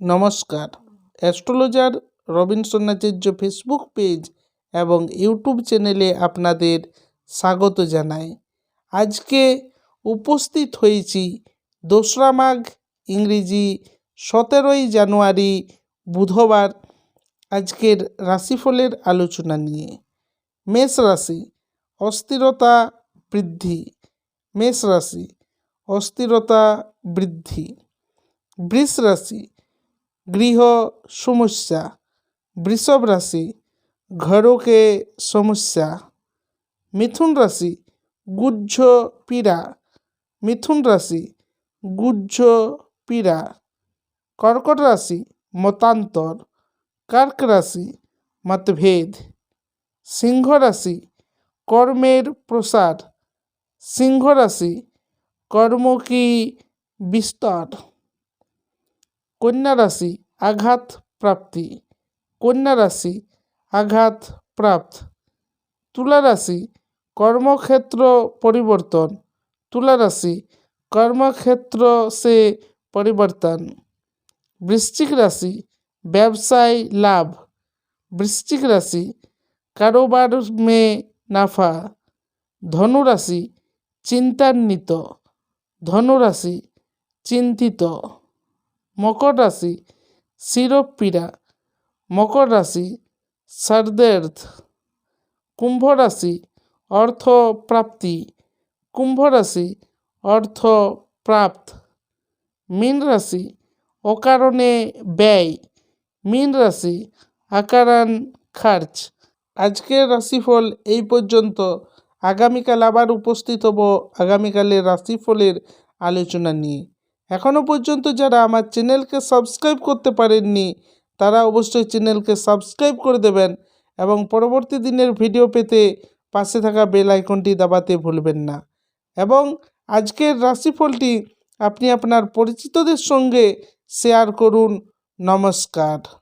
নমস্কার। Astrologer Robinson Acharya Facebook page এবং YouTube চ্যানেলে আপনাদের স্বাগত জানাই। আজকে উপস্থিত হয়েছি দোসরা মাঘ, ইংরেজি সতেরোই জানুয়ারি, বুধবার। আজকের রাশিফলের আলোচনা নিয়ে। মেষ রাশি, অস্থিরতা বৃদ্ধি। মেষ রাশি, অস্থিরতা বৃদ্ধি। বৃষ রাশি গৃহ সমস্যা, বৃষভ রাশি, ঘরকে সমস্যা, মিথুন রাশি গুজ্জ পীড়া, মিথুন রাশি গুজ্জ পীড়া, কর্কট রাশি, মতান্তর, কর্ক রাশি, মতভেদ, সিংহ রাশি, কর্মের প্রসার, সিংহ রাশি, কর্ম কি বিস্তার? কন্যা রাশি, আঘাত প্রাপ্তি। কন্যা রাশি, আঘাত প্রাপ্ত। তুলা রাশি, কর্মক্ষেত্র পরিবর্তন। তুলা রাশি, কর্মক্ষেত্র সে পরিবর্তন। বৃশ্চিক রাশি, ব্যবসায় লাভ। বৃশ্চিক রাশি, কারোবার মে নাফা। ধনুরাশি চিন্তান্বিত। ধনুরাশি চিন্তিত। মকর রাশি শিরোপীড়া মকর রাশি, সর্দের্থ, কুম্ভ রাশি অর্থ প্রাপ্তি কুম্ভ রাশি অর্থ প্রাপ্ত মীন রাশি, অকারণে ব্যয়, মীন রাশি আকারান খার্চ। আজকের রাশিফল এই পর্যন্ত। আগামীকাল আবার উপস্থিত হব আগামীকালের রাশিফলের আলোচনা নিয়ে। এখনও পর্যন্ত যারা আমার চ্যানেলকে সাবস্ক্রাইব করতে পারেননি, তারা অবশ্যই চ্যানেলকে সাবস্ক্রাইব করে দেবেন এবং পরবর্তী দিনের ভিডিও পেতে পাশে থাকা বেল আইকনটি দাবাতে ভুলবেন না। এবং আজকের রাশিফলটি আপনি আপনার পরিচিতদের সঙ্গে শেয়ার করুন। নমস্কার।